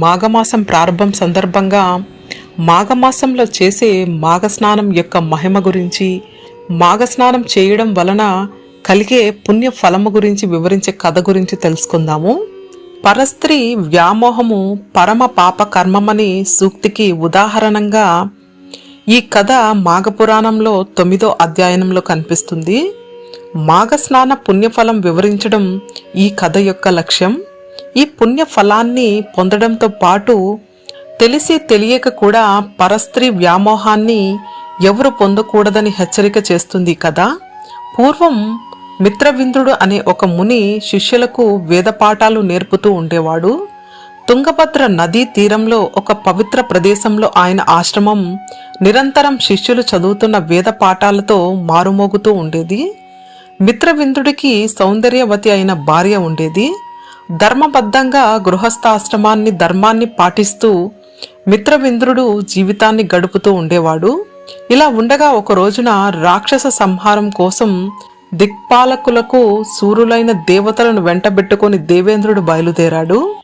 మాఘమాసం ప్రారంభం సందర్భంగా మాఘమాసంలో చేసే మాఘస్నానం యొక్క మహిమ గురించి మాఘస్నానం చేయడం వలన కలిగే పుణ్య ఫలము గురించి వివరించే కథ గురించి తెలుసుకుందాము. పరస్త్రీ వ్యామోహము పరమ పాప కర్మమని సూక్తికి ఉదాహరణంగా ఈ కథ మాఘపురాణంలో తొమ్మిదో అధ్యాయంలో కనిపిస్తుంది. మాఘస్నాన పుణ్యఫలం వివరించడం ఈ కథ యొక్క లక్ష్యం. ఈ పుణ్య ఫలాన్ని పొందడంతో పాటు తెలిసి తెలియక కూడా పరస్త్రీ వ్యామోహాన్ని ఎవరు పొందకూడదని హెచ్చరిక చేస్తుంది కదా? పూర్వం మిత్రవిందుడు అనే ఒక ముని శిష్యులకు వేద పాఠాలు నేర్పుతూ ఉండేవాడు. తుంగభద్ర నదీ తీరంలో ఒక పవిత్ర ప్రదేశంలో ఆయన ఆశ్రమం నిరంతరం శిష్యులు చదువుతున్న వేద పాఠాలతో మారుమోగుతూ ఉండేది. మిత్రవిందుడికి సౌందర్యవతి అయిన భార్య ఉండేది. ధర్మబద్ధంగా గృహస్థాశ్రమాన్ని ధర్మాన్ని పాటిస్తూ మిత్రవింద్రుడు జీవితాన్ని గడుపుతూ ఉండేవాడు. ఇలా ఉండగా ఒక రోజున రాక్షస సంహారం కోసం దిక్పాలకులకు సూరులైన దేవతలను వెంటబెట్టుకొని దేవేంద్రుడు బయలుదేరాడు.